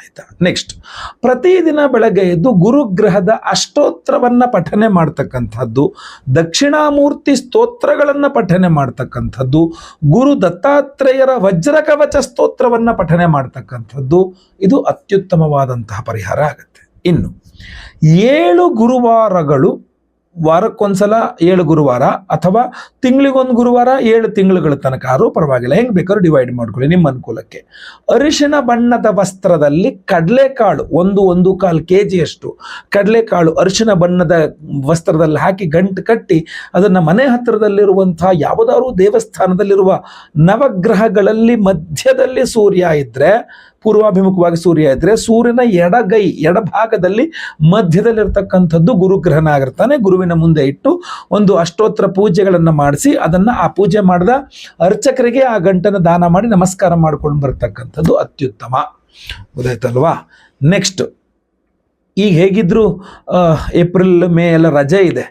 ಆಯ್ತಾ? ನೆಕ್ಸ್ಟ್ ಪ್ರತಿದಿನ ಬೆಳಗ್ಗೆ ಎದ್ದು ಗುರುಗ್ರಹದ ಅಷ್ಟೋತ್ರವನ್ನು ಪಠನೆ ಮಾಡ್ತಕ್ಕಂಥದ್ದು, ದಕ್ಷಿಣಾಮೂರ್ತಿ ಸ್ತೋತ್ರಗಳನ್ನು ಪಠನೆ ಮಾಡ್ತಕ್ಕಂಥದ್ದು, ಗುರು ದತ್ತಾತ್ರೇಯರ ವಜ್ರಕವಚ ಸ್ತೋತ್ರವನ್ನು ಪಠನೆ ಮಾಡ್ತಕ್ಕಂಥದ್ದು, ಇದು ಅತ್ಯುತ್ತಮವಾದಂತಹ ಪರಿಹಾರ ಆಗುತ್ತೆ. ಇನ್ನು, ಏಳು ಗುರುವಾರಗಳು ವಾರಕ್ಕೊಂದ್ಸಲ ಏಳು ಗುರುವಾರ ಅಥವಾ ತಿಂಗಳಿಗೊಂದು ಗುರುವಾರ ಏಳು ತಿಂಗಳುಗಳ ತನಕ. ಆದರೂ ಪರವಾಗಿಲ್ಲ, ಹೆಂಗೆ ಬೇಕಾದ್ರೂ ಡಿವೈಡ್ ಮಾಡ್ಕೊಳ್ಳಿ ನಿಮ್ಮ ಅನುಕೂಲಕ್ಕೆ. ಅರಿಶಿನ ಬಣ್ಣದ ವಸ್ತ್ರದಲ್ಲಿ ಕಡಲೆಕಾಳು, ಒಂದು ಒಂದು ಕಾಲು ಕೆ ಜಿಯಷ್ಟು ಕಡಲೆಕಾಳು ಅರಿಶಿನ ಬಣ್ಣದ ವಸ್ತ್ರದಲ್ಲಿ ಹಾಕಿ ಗಂಟು ಕಟ್ಟಿ, ಅದನ್ನು ಮನೆ ಹತ್ತಿರದಲ್ಲಿರುವಂಥ ಯಾವುದಾದ್ರೂ ದೇವಸ್ಥಾನದಲ್ಲಿರುವ ನವಗ್ರಹಗಳಲ್ಲಿ ಮಧ್ಯದಲ್ಲಿ ಸೂರ್ಯ ಇದ್ದರೆ ಪೂರ್ವಾಭಿಮುಖವಾಗಿ ಸೂರ್ಯ ಇದ್ರೆ ಸೂರ್ಯನ ಎಡಗೈ, ಎಡಭಾಗದಲ್ಲಿ ಮಧ್ಯದಲ್ಲಿರ್ತಕ್ಕಂಥದ್ದು ಗುರುಗ್ರಹಣ ಆಗಿರ್ತಾನೆ ಗುರುವಿನ ಮುಂದೆ ಇಟ್ಟು ಒಂದು ಅಷ್ಟೋತ್ತರ ಪೂಜೆಗಳನ್ನು ಮಾಡಿಸಿ ಅದನ್ನು ಆ ಪೂಜೆ ಮಾಡಿದ ಅರ್ಚಕರಿಗೆ ಆ ಗಂಟನ್ನು ದಾನ ಮಾಡಿ ನಮಸ್ಕಾರ ಮಾಡ್ಕೊಂಡು ಬರ್ತಕ್ಕಂಥದ್ದು ಅತ್ಯುತ್ತಮ. ಗೊತ್ತಾಯ್ತಲ್ವಾ ನೆಕ್ಸ್ಟ್ ಈಗ ಹೇಗಿದ್ರು ಏಪ್ರಿಲ್, ಮೇ ಎಲ್ಲ ರಜೆ ಇದೆ.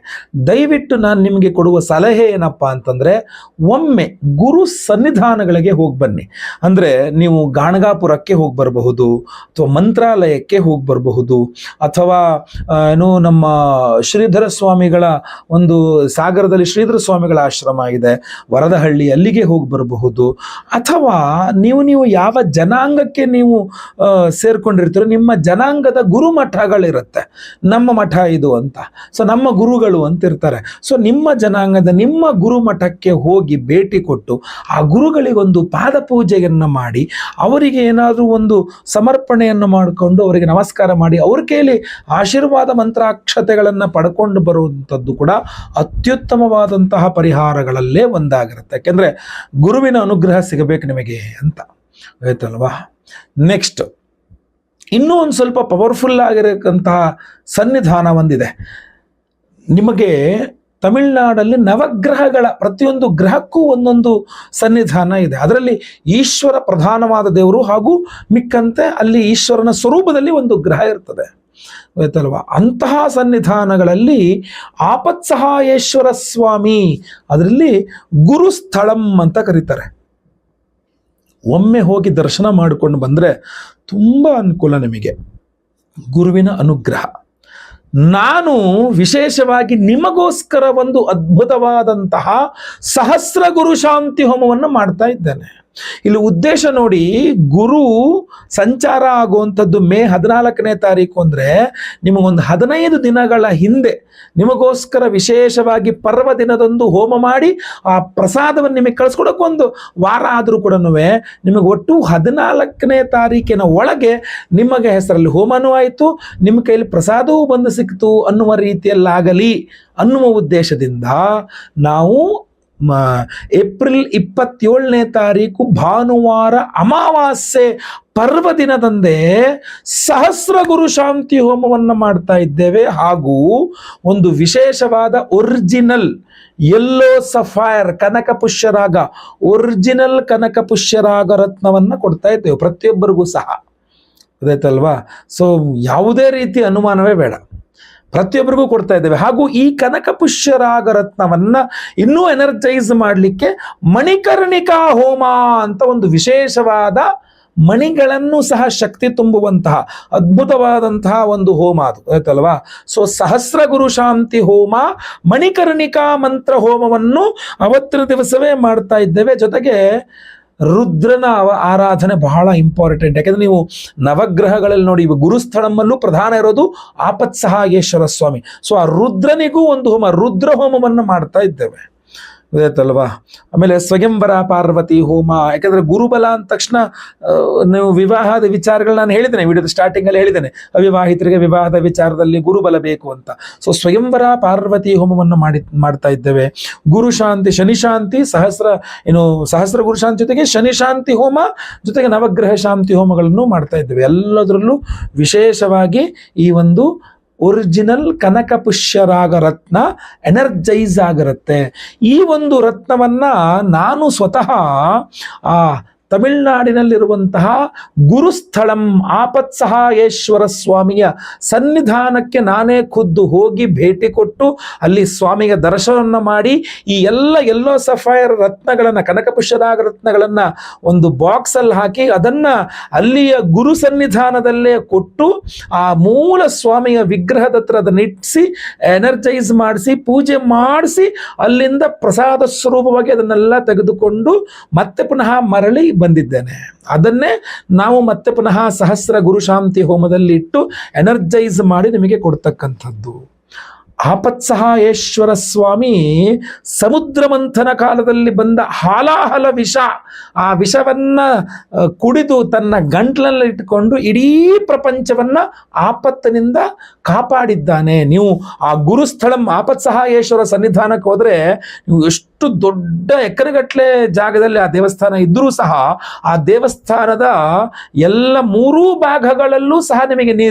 ದಯವಿಟ್ಟು ನಾನು ನಿಮಗೆ ಕೊಡುವ ಸಲಹೆ ಏನಪ್ಪ ಅಂತಂದರೆ, ಒಮ್ಮೆ ಗುರು ಸನ್ನಿಧಾನಗಳಿಗೆ ಹೋಗಿ ಬನ್ನಿ. ಅಂದರೆ ನೀವು ಗಾಣಗಾಪುರಕ್ಕೆ ಹೋಗಿ ಬರಬಹುದು, ಅಥವಾ ಮಂತ್ರಾಲಯಕ್ಕೆ ಹೋಗಿ ಬರಬಹುದು, ಅಥವಾ ಏನು ನಮ್ಮ ಶ್ರೀಧರ ಸ್ವಾಮಿಗಳ ಒಂದು ಸಾಗರದಲ್ಲಿ ಶ್ರೀಧರ ಸ್ವಾಮಿಗಳ ಆಶ್ರಮ ಇದೆ, ವರದಹಳ್ಳಿ ಅಲ್ಲಿಗೆ ಹೋಗಿ ಬರಬಹುದು. ಅಥವಾ ನೀವು ನೀವು ಯಾವ ಜನಾಂಗಕ್ಕೆ ನೀವು ಸೇರ್ಕೊಂಡಿರ್ತೀರೋ, ನಿಮ್ಮ ಜನಾಂಗದ ಗುರುಮಠಗಳಿರುತ್ತೆ ನಮ್ಮ ಮಠ ಇದು ಅಂತ. ಸೊ ನಮ್ಮ ಗುರುಗಳು ಅಂತ ಇರ್ತಾರೆ ಸೊ ನಿಮ್ಮ ಜನಾಂಗದ ನಿಮ್ಮ ಗುರುಮಠಕ್ಕೆ ಹೋಗಿ ಭೇಟಿ ಕೊಟ್ಟು ಆ ಗುರುಗಳಿಗೊಂದು ಪಾದ ಪೂಜೆಯನ್ನು ಮಾಡಿ, ಅವರಿಗೆ ಏನಾದರೂ ಒಂದು ಸಮರ್ಪಣೆಯನ್ನು ಮಾಡಿಕೊಂಡು ಅವರಿಗೆ ನಮಸ್ಕಾರ ಮಾಡಿ, ಅವ್ರ ಕೈಲಿ ಆಶೀರ್ವಾದ ಮಂತ್ರಾಕ್ಷತೆಗಳನ್ನು ಪಡ್ಕೊಂಡು ಬರುವಂಥದ್ದು ಕೂಡ ಅತ್ಯುತ್ತಮವಾದಂತಹ ಪರಿಹಾರಗಳಲ್ಲೇ ಒಂದಾಗಿರುತ್ತೆ. ಯಾಕೆಂದರೆ ಗುರುವಿನ ಅನುಗ್ರಹ ಸಿಗಬೇಕು ನಿಮಗೆ ಅಂತ. ಆಯ್ತಲ್ವಾ? ನೆಕ್ಸ್ಟ್ ಇನ್ನೂ ಒಂದು ಸ್ವಲ್ಪ ಪವರ್ಫುಲ್ ಆಗಿರತಕ್ಕಂತಹ ಸನ್ನಿಧಾನ ಒಂದಿದೆ. ನಿಮಗೆ ತಮಿಳ್ನಾಡಲ್ಲಿ ನವಗ್ರಹಗಳ ಪ್ರತಿಯೊಂದು ಗ್ರಹಕ್ಕೂ ಒಂದೊಂದು ಸನ್ನಿಧಾನ ಇದೆ. ಅದರಲ್ಲಿ ಈಶ್ವರ ಪ್ರಧಾನವಾದ ದೇವರು ಹಾಗೂ ಮಿಕ್ಕಂತೆ ಅಲ್ಲಿ ಈಶ್ವರನ ಸ್ವರೂಪದಲ್ಲಿ ಒಂದು ಗ್ರಹ ಇರ್ತದೆ. ಗೊತ್ತಲ್ವಾ? ಅಂತಹ ಸನ್ನಿಧಾನಗಳಲ್ಲಿ ಆಪತ್ಸಹಾಯೇಶ್ವರ ಸ್ವಾಮಿ, ಅದರಲ್ಲಿ ಗುರುಸ್ಥಳಂ ಅಂತ ಕರೀತಾರೆ. ಒಮ್ಮೆ ಹೋಗಿ ದರ್ಶನ ಮಾಡಿಕೊಂಡು ಬಂದರೆ ತುಂಬ ಅನುಕೂಲ ನಿಮಗೆ. ಗುರುವಿನ ಅನುಗ್ರಹ. ನಾನು ವಿಶೇಷವಾಗಿ ನಿಮಗೋಸ್ಕರ ಒಂದು ಅದ್ಭುತವಾದಂತಹ ಸಹಸ್ರ ಗುರು ಶಾಂತಿ ಹೋಮವನ್ನು ಮಾಡ್ತಾ ಇದ್ದೇನೆ. ಇಲ್ಲಿ ಉದ್ದೇಶ ನೋಡಿ ಗುರು ಸಂಚಾರ ಆಗುವಂಥದ್ದು ಮೇ ಹದಿನಾಲ್ಕನೇ ತಾರೀಕು ಅಂದರೆ ನಿಮಗೊಂದು ಹದಿನೈದು ದಿನಗಳ ಹಿಂದೆ ನಿಮಗೋಸ್ಕರ ವಿಶೇಷವಾಗಿ ಪರ್ವ ದಿನದಂದು ಹೋಮ ಮಾಡಿ ಆ ಪ್ರಸಾದವನ್ನು ನಿಮಗೆ ಕಳಿಸ್ಕೊಡೋಕೆ ಒಂದು ವಾರ ಆದರೂ ಕೂಡ ನಿಮಗೆ ಒಟ್ಟು ಹದಿನಾಲ್ಕನೇ ತಾರೀಕಿನ ಒಳಗೆ ನಿಮಗೆ ಹೆಸರಲ್ಲಿ ಹೋಮನೂ ಆಯಿತು, ನಿಮ್ಮ ಕೈಯಲ್ಲಿ ಪ್ರಸಾದವೂ ಬಂದು ಸಿಕ್ತು ಅನ್ನುವ ರೀತಿಯಲ್ಲಾಗಲಿ ಅನ್ನುವ ಉದ್ದೇಶದಿಂದ ನಾವು ಏಪ್ರಿಲ್ ಇಪ್ಪತ್ತೇಳನೇ ತಾರೀಕು ಭಾನುವಾರ ಅಮಾವಾಸ್ಯೆ ಪರ್ವ ದಿನದಂದೇ ಸಹಸ್ರ ಗುರು ಶಾಂತಿ ಹೋಮವನ್ನು ಮಾಡ್ತಾ ಇದ್ದೇವೆ. ಹಾಗೂ ಒಂದು ವಿಶೇಷವಾದ ಒರಿಜಿನಲ್ ಎಲ್ಲೋ ಸಫೈರ್ ಕನಕ ಪುಷ್ಯರಾಗ ಒರಿಜಿನಲ್ ಕನಕ ಪುಷ್ಯರಾಗ ರತ್ನವನ್ನು ಕೊಡ್ತಾ ಇದ್ದೇವೆ. ಪ್ರತಿಯೊಬ್ಬರಿಗೂ ಸಹ. ಅದಾಯ್ತಲ್ವಾ? ಸೊ ಯಾವುದೇ ರೀತಿ ಅನುಮಾನವೇ ಬೇಡ. ಪ್ರತಿಯೊಬ್ಬರಿಗೂ ಕೊಡ್ತಾ ಇದ್ದೇವೆ. ಹಾಗೂ ಈ ಕನಕ ಪುಷ್ಯರಾಗ ರತ್ನವನ್ನ ಇನ್ನೂ ಎನರ್ಜೈಸ್ ಮಾಡಲಿಕ್ಕೆ ಮಣಿಕರ್ಣಿಕಾ ಹೋಮ ಅಂತ ಒಂದು ವಿಶೇಷವಾದ ಮಣಿಗಳನ್ನು ಸಹ ಶಕ್ತಿ ತುಂಬುವಂತಹ ಅದ್ಭುತವಾದಂತಹ ಒಂದು ಹೋಮ ಅದು. ಆಯ್ತಲ್ವಾ? ಸೊ ಸಹಸ್ರ ಗುರು ಶಾಂತಿ ಹೋಮ, ಮಣಿಕರ್ಣಿಕಾ ಮಂತ್ರ ಹೋಮವನ್ನು ಅವತ್ತಿನ ದಿವಸವೇ ಮಾಡ್ತಾ ಇದ್ದೇವೆ. ಜೊತೆಗೆ ರುದ್ರನ ಆರಾಧನೆ ಬಹಳ ಇಂಪಾರ್ಟೆಂಟ್ ಯಾಕಂದ್ರೆ ನೀವು ನವಗ್ರಹಗಳಲ್ಲಿ ನೋಡಿ ಗುರುಸ್ಥಳಮ್ಮಲ್ಲೂ ಪ್ರಧಾನ ಇರೋದು ಆಪತ್ಸಹಾಗೇಶ್ವರ ಸ್ವಾಮಿ ಸೊ ಆ ರುದ್ರನಿಗೂ ಒಂದು ಹೋಮ ರುದ್ರ ಹೋಮವನ್ನು ಮಾಡ್ತಾ ಇದ್ದೇವೆ. ಗೊತ್ತಾಯ್ತಲ್ವಾ ಆಮೇಲೆ ಸ್ವಯಂವರ ಪಾರ್ವತಿ ಹೋಮ, ಯಾಕಂದ್ರೆ ಗುರುಬಲ ಅಂದ ತಕ್ಷಣ ನೀವು ವಿವಾಹದ ವಿಚಾರಗಳು ನಾನು ಹೇಳಿದ್ದೇನೆ, ವಿಡಿಯೋದ ಸ್ಟಾರ್ಟಿಂಗಲ್ಲಿ ಹೇಳಿದ್ದೇನೆ. ಅವಿವಾಹಿತರಿಗೆ ವಿವಾಹದ ವಿಚಾರದಲ್ಲಿ ಗುರುಬಲ ಬೇಕು ಅಂತ. ಸೊ ಸ್ವಯಂವರ ಪಾರ್ವತಿ ಹೋಮವನ್ನು ಮಾಡಿ, ಮಾಡ್ತಾ ಇದ್ದೇವೆ. ಗುರು ಶಾಂತಿ, ಶನಿ ಶಾಂತಿ, ಸಹಸ್ರ, ಏನು, ಸಹಸ್ರ ಗುರು ಶಾಂತಿ ಜೊತೆಗೆ ಶನಿಶಾಂತಿ ಹೋಮ, ಜೊತೆಗೆ ನವಗ್ರಹ ಶಾಂತಿ ಹೋಮಗಳನ್ನು ಮಾಡ್ತಾ ಇದ್ದೇವೆ. ಎಲ್ಲದರಲ್ಲೂ ವಿಶೇಷವಾಗಿ ಈ ಒಂದು ಒರಿಜಿನಲ್ ಕನಕ ಪುಷ್ಯರಾಗ ರತ್ನ ಎನರ್ಜೈಸ್ ಆಗಿರುತ್ತೆ. ಈ ಒಂದು ರತ್ನವನ್ನ ನಾನು ಸ್ವತಃ ಆ ತಮಿಳುನಾಡಿನಲ್ಲಿರುವಂತಹ ಗುರುಸ್ಥಳಂ ಆಪತ್ಸಹಾಯೇಶ್ವರ ಸ್ವಾಮಿಯ ಸನ್ನಿಧಾನಕ್ಕೆ ನಾನೇ ಖುದ್ದು ಹೋಗಿ ಭೇಟಿ ಕೊಟ್ಟು ಅಲ್ಲಿ ಸ್ವಾಮಿಯ ದರ್ಶನವನ್ನು ಮಾಡಿ ಈ ಎಲ್ಲ ಎಲ್ಲೋ ಸಫೈರ್ ರತ್ನಗಳನ್ನು ಕನಕಪುಷ್ಯರಾಗ ರತ್ನಗಳನ್ನು ಒಂದು ಬಾಕ್ಸಲ್ಲಿ ಹಾಕಿ ಅದನ್ನು ಅಲ್ಲಿಯ ಗುರು ಸನ್ನಿಧಾನದಲ್ಲೇ ಕೊಟ್ಟು ಆ ಮೂಲ ಸ್ವಾಮಿಯ ವಿಗ್ರಹದ ಹತ್ರ ಅದನ್ನ ಇಟ್ಟಿಸಿ ಎನರ್ಜೈಸ್ ಮಾಡಿಸಿ, ಪೂಜೆ ಮಾಡಿಸಿ ಅಲ್ಲಿಂದ ಪ್ರಸಾದ ಸ್ವರೂಪವಾಗಿ ಅದನ್ನೆಲ್ಲ ತೆಗೆದುಕೊಂಡು ಮತ್ತೆ ಪುನಃ ಮರಳಿ ಬಂದಿದ್ದೇನೆ. ಅದನ್ನೇ ನಾವು ಮತ್ತೆ ಪುನಃ ಸಹಸ್ರ ಗುರುಶಾಂತಿ ಹೋಮದಲ್ಲಿ ಇಟ್ಟು ಎನರ್ಜೈಸ್ ಮಾಡಿ ನಿಮಗೆ ಕೊಡ್ತಕ್ಕಂಥದ್ದು. ಆಪತ್ಸಹಾಯೇಶ್ವರ ಸ್ವಾಮಿ ಸಮುದ್ರ ಮಂಥನ ಕಾಲದಲ್ಲಿ ಬಂದ ಹಾಲಾಹಲ ವಿಷ, ಆ ವಿಷವನ್ನ ಕುಡಿದು ತನ್ನ ಗಂಟ್ಲಲ್ಲಿ ಇಟ್ಟುಕೊಂಡು ಇಡೀ ಪ್ರಪಂಚವನ್ನ ಆಪತ್ತಿನಿಂದ ಕಾಪಾಡಿದ್ದಾನೆ. ನೀವು ಆ ಗುರುಸ್ಥಳಂ ಆಪತ್ಸಹಾಯೇಶ್ವರ ಸನ್ನಿಧಾನಕ್ಕೆ ಹೋದ್ರೆ ನೀವು ಎಷ್ಟು ದೊಡ್ಡ ಎಕರೆಗಟ್ಟಲೆ ಜಾಗದಲ್ಲಿ ಆ ದೇವಸ್ಥಾನ ಇದ್ರೂ ಸಹ ಆ ದೇವಸ್ಥಾನದ ಎಲ್ಲ ಮೂರೂ ಭಾಗಗಳಲ್ಲೂ ಸಹ ನಿಮಗೆ ನೀರು